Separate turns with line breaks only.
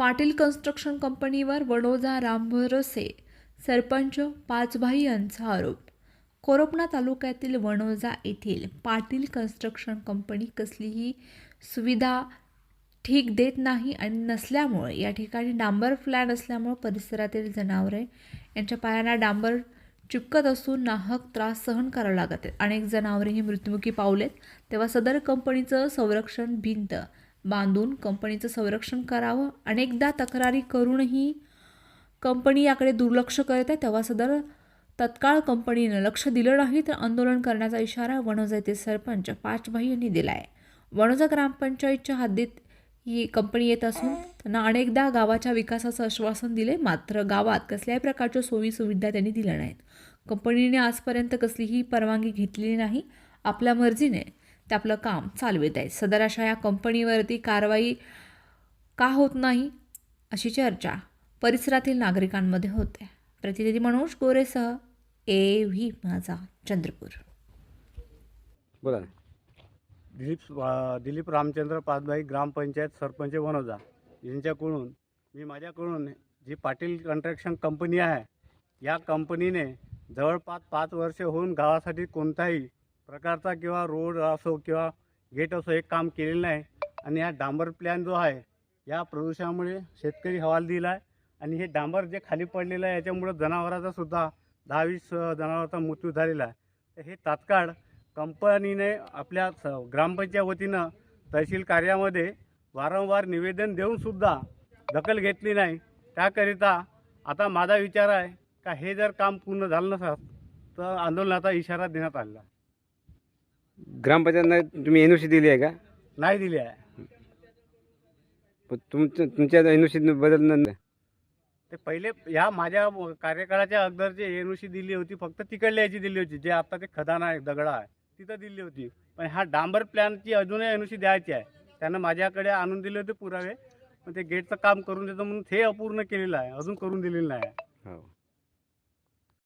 Patil construction कंपनीवर वडोजा रामभरोसे सरपंच पाचभाई यांचा आरोप कोरोपणा तालुक्यातील वणोजा येथील पाटील कन्स्ट्रक्शन कंपनी कसलीही सुविधा ठीक देत नाही आणि नसल्यामुळे या ठिकाणी डांबर फ्लॅट असल्यामुळे परिसरातील जनावरे यांच्या पायांना डांबर चिपकत असून नाहक त्रास सहन करावा लागत आहेत. अनेक जनावरे ही मृत्युमुखी पावलेत. तेव्हा सदर कंपनीचं संरक्षण भिंत बांधून कंपनीचं संरक्षण करावं. अनेकदा तक्रारी करूनही कंपनी याकडे दुर्लक्ष करत आहे. तेव्हा सदर तत्काळ कंपनीनं लक्ष दिलं नाही तर आंदोलन करण्याचा इशारा वणोजा येथे सरपंच पाचभाई यांनी दिला आहे वणोजा ग्रामपंचायतच्या हद्दीत ही कंपनी येत असून त्यांना अनेकदा गावाच्या विकासाचं आश्वासन दिले मात्र गावात कसल्याही प्रकारच्या सोयीसुविधा त्यांनी दिल्या नाहीत. कंपनीने आजपर्यंत कसलीही परवानगी घेतलेली नाही. आपल्या मर्जीने ते आपलं काम चालवित आहेत. सदर अशा या कंपनीवरती कारवाई का होत नाही अशी चर्चा परिसरातील नागरिकांमध्ये होते. प्रतिनिधी मनोज गोरेसह ए व्ही माझा चंद्रपूर.
बोला ना.
दिलीप दिलीप रामचंद्र पाचभाई ग्रामपंचायत सरपंच वनोजा यांच्याकडून मी माझ्याकडून जी पाटील कन्स्ट्रक्शन कंपनी आहे या कंपनीने जवळपास पाच वर्ष होऊन गावासाठी कोणताही प्रकारचा किंवा रोड असो किंवा गेट असो एक काम केलेलं नाही. आणि हा डांबर प्लॅन जो आहे या प्रदूषणामुळे शेतकरी हवाल दिला आहे. आणि हे डांबर जे खाली पडलेलं आहे याच्यामुळं जनावराचा सुद्धा दहा वीस जनावरांचा मृत्यू झालेला आहे. तर हे तात्काळ कंपनीने आपल्या स ग्रामपंचायत वतीनं तहसील कार्यामध्ये वारंवार निवेदन देऊनसुद्धा दखल घेतली नाही. त्याकरिता आता माझा विचार आहे का हे जर काम पूर्ण झालं नसत तर आंदोलनाचा इशारा देण्यात आलेला
ग्रामपंचायतनं तुम्ही एन ओ सी दिली आहे का?
नाही दिली आहे.
पण तुमचं तुमच्या एन ओ सी बदल न-
ते पहिले ह्या माझ्या कार्यकाळाच्या अगोदरची एन ओ सी दिली होती फक्त तिकडल्या याची दिली होती जे आता ते खदाना आहे दगडा आहे तिथं दिली होती. पण हा डांबर प्लॅनची अजूनही एन ओ सी द्यायची आहे. त्यानं माझ्याकडे आणून दिले होते पुरावे पण ते गेटचं काम करून देतो म्हणून ते अपूर्ण केलेलं आहे अजून करून दिलेलं नाही आहे.
हो.